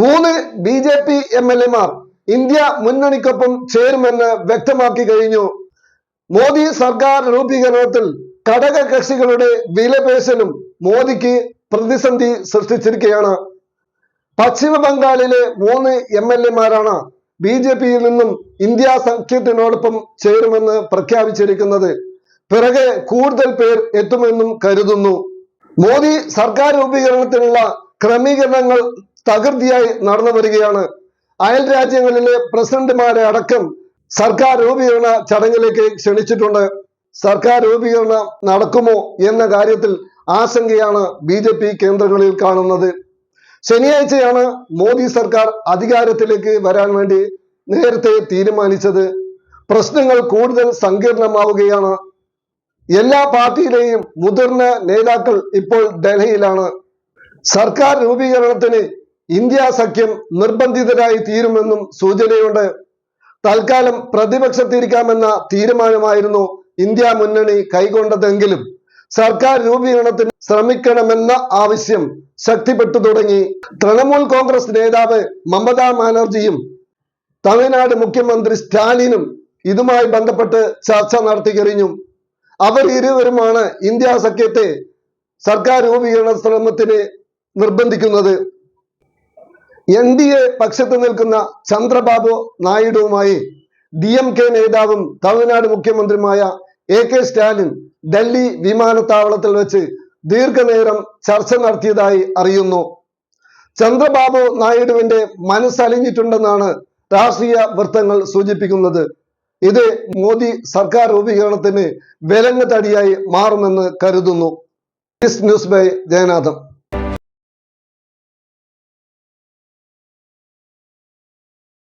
മൂന്ന് B J P M L എമാർ India മുന്നണിക്കൊപ്പം ചേരുമെന്ന് വ്യക്തമാക്കി കഴിഞ്ഞു. മോദി സർക്കാർ രൂപീകരണത്തിൽ ഘടക കക്ഷികളുടെ വിലപേശലും മോദിക്ക് പ്രതിസന്ധി സൃഷ്ടിച്ചിരിക്കുകയാണ്. പശ്ചിമ ബംഗാളിലെ മൂന്ന് എം എൽ എമാരാണ് ബി ജെ പിയിൽ നിന്നും ഇന്ത്യ സഖ്യത്തിനോടൊപ്പം ചേരുമെന്ന് പ്രഖ്യാപിച്ചിരിക്കുന്നത്. പിറകെ കൂടുതൽ പേർ എത്തുമെന്നും കരുതുന്നു. മോദി സർക്കാർ രൂപീകരണത്തിനുള്ള ക്രമീകരണങ്ങൾ തകൃതിയായി നടന്നു വരികയാണ്. അയൽ രാജ്യങ്ങളിലെ പ്രസിഡന്റുമാരെ അടക്കം സർക്കാർ രൂപീകരണ ചടങ്ങിലേക്ക് ക്ഷണിച്ചിട്ടുണ്ട്. സർക്കാർ രൂപീകരണം നടക്കുമോ എന്ന കാര്യത്തിൽ ആശങ്കയാണ് ബി ജെ പി കേന്ദ്രങ്ങളിൽ കാണുന്നത്. ശനിയാഴ്ചയാണ് മോദി സർക്കാർ അധികാരത്തിലേക്ക് വരാൻ വേണ്ടി നേരത്തെ തീരുമാനിച്ചത്. പ്രശ്നങ്ങൾ കൂടുതൽ സങ്കീർണമാവുകയാണ്. എല്ലാ പാർട്ടിയിലെയും മുതിർന്ന നേതാക്കൾ ഇപ്പോൾ ഡൽഹിയിലാണ്. സർക്കാർ രൂപീകരണത്തിന് ഇന്ത്യ സഖ്യം നിർബന്ധിതരായി തീരുമെന്നും സൂചനയുണ്ട്. തൽക്കാലം പ്രതിപക്ഷത്തിരിക്കാമെന്ന തീരുമാനമായിരുന്നു ഇന്ത്യ മുന്നണി കൈക്കൊണ്ടതെങ്കിലും സർക്കാർ രൂപീകരണത്തിന് ശ്രമിക്കണമെന്ന ആവശ്യം ശക്തിപ്പെട്ടു തുടങ്ങി. തൃണമൂൽ കോൺഗ്രസ് നേതാവ് മമതാ ബാനർജിയും തമിഴ്നാട് മുഖ്യമന്ത്രി സ്റ്റാലിനും ഇതുമായി ബന്ധപ്പെട്ട് ചർച്ച നടത്തി കഴിഞ്ഞു. അവർ ഇരുവരുമാണ് ഇന്ത്യ സഖ്യത്തെ സർക്കാർ രൂപീകരണ ശ്രമത്തിന് നിർബന്ധിക്കുന്നത്. എൻ ഡി എ പക്ഷത്ത് നിൽക്കുന്ന ചന്ദ്രബാബു നായിഡുവുമായി ഡി എം കെ നേതാവും തമിഴ്നാട് മുഖ്യമന്ത്രിയുമായ എ കെ സ്റ്റാലിൻ ഡൽഹി വിമാനത്താവളത്തിൽ വെച്ച് ദീർഘനേരം ചർച്ച നടത്തിയതായി അറിയുന്നു. ചന്ദ്രബാബു നായിഡുവിന്റെ മനസ്സലിഞ്ഞിട്ടുണ്ടെന്നാണ് രാഷ്ട്രീയ വൃത്തങ്ങൾ സൂചിപ്പിക്കുന്നത്. ഇത് മോദി സർക്കാർ രൂപീകരണത്തിന് വിലങ്ങ് തടിയായി മാറുമെന്ന് കരുതുന്നു. News by Jayanatham.